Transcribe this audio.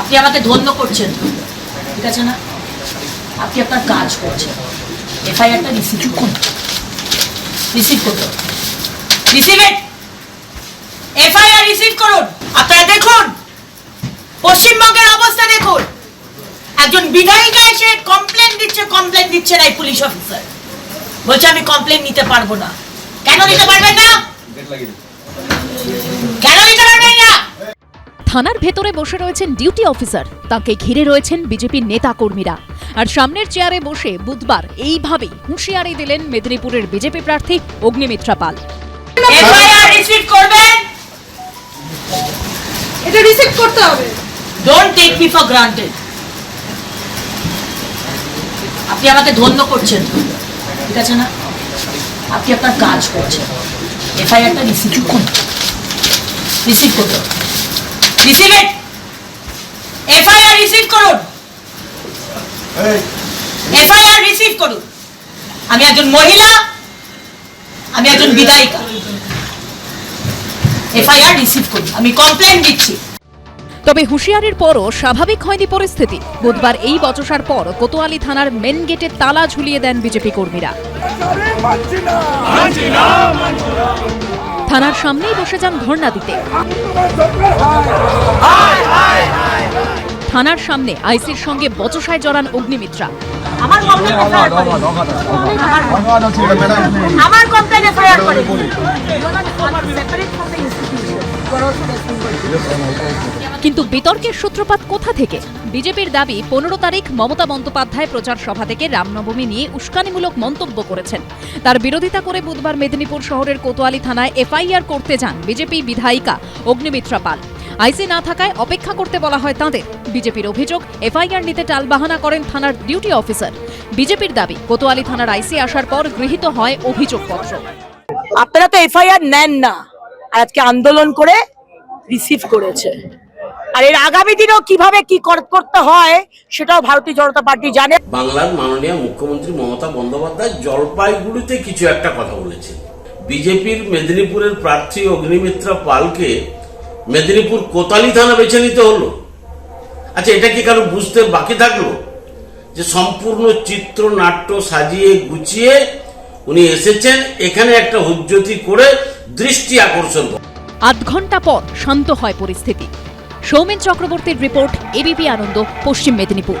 আপনি আমাকে ধন্য করছেন। ঠিক আছে না? আপনি আপনার কাজ করছেন। এফআইআরটা রিসিভ করুন। রিসিভ করুন রিসিভ ইট এফআইআর রিসিভ করুন। আপনারা দেখুন। পশ্চিমবঙ্গের অবস্থা দেখুন। একজন বিধায়িকা এসে কমপ্লেন দিচ্ছে কমপ্লেন দিচ্ছে না এই পুলিশ অফিসার বলছে, আমি কমপ্লেন নিতে পারব না। কেন নিতে পারবেন না? কেন নিতে পারবেন? থানার ভেতরে বসে রয়েছেন ডিউটি অফিসার। তাকে ঘিরে রয়েছেন বিজেপির নেতা কর্মীরা আর সামনের চেয়ারে বসে বুধবার এইভাবেই হুঁশিয়ারি দিলেন মেদিনীপুরের বিজেপি প্রার্থী অগ্নিমিত্রা পাল। এফআইআর রিসিভ করবেন? এটা রিসিভ করতে হবে। Don't take me for granted আপনি আমাকে ধন্য করছেন। ঠিক আছে না? আপনি আপনার কাজ করছেন। এফআইআরটা রিসিভ করুন। রিসিভ করুন রিসিভ ইট এফআইআর রিসিভ করুন। এফআইআর রিসিভ করুন। আমি একজন মহিলা আমি একজন এফআইআর রিসিভ করুন। আমি কমপ্লেন দিচ্ছি। তবে হুঁশিয়ারির পরও স্বাভাবিক হয়নি পরিস্থিতি। বুধবার এই বচসার পর কোতোয়ালি থানার মেন গেটে তালা ঝুলিয়ে দেন বিজেপি কর্মীরা। থানার সামনেই বসে যান ধর্ণা দিতে। থানার সামনে আইসির সঙ্গে বচসায় জড়ান অগ্নিমিত্রা। কিন্তু বিতর্কের সূত্রপাত কোথা থেকে? বিজেপির দাবি পনেরো তারিখ মমতা বন্দ্যোপাধ্যায় প্রচার সভা থেকে রামনবমী নিয়ে উস্কানিমূলক মন্তব্য করেছেন। তার বিরোধিতা করে বুধবার মেদিনীপুর শহরের কোতোয়ালি থানায় এফআইআর করতে যান বিজেপি বিধায়িকা অগ্নিমিত্রা পাল। আইসি না থাকায় অপেক্ষা করতে বলা হয় তাঁদের। বিজেপির অভিযোগ এফআইআর নিতে টালবাহানা করেন থানার ডিউটি অফিসার। বিজেপির দাবি কোতোয়ালি থানার আইসি আসার পর গৃহীত হয় অভিযোগপত্র। আপনারা তো এফআইআর নেন না। আর আজকে আন্দোলন করে রিসিভ করেছে। আর এর আগামী দিনেও কীভাবে কি করতে হয় সেটাও ভারতীয় জনতা পার্টি জানে। বাংলার মাননীয় মুখ্যমন্ত্রী মমতা বন্দ্যোপাধ্যায় জলপাইগুড়িতে কিছু একটা কথা বলেছেন। বিজেপির মেদিনীপুরের প্রার্থী অগ্নিমিত্রা পালকে মেদিনীপুর কোতালি থানা বেছে নিতে হলো। আচ্ছা এটা কি কারও বুঝতে বাকি থাকল? যে সম্পূর্ণ চিত্র, নাট্য সাজিয়ে, গুছিয়ে উনি এসেছেন, এখানে একটা হুজ্জতি করে দৃষ্টি আকর্ষণ আধ ঘণ্টা পর শান্ত হয় পরিস্থিতি। সৌমেন চক্রবর্তীর রিপোর্ট, এবিপি আনন্দ, পশ্চিম মেদিনীপুর।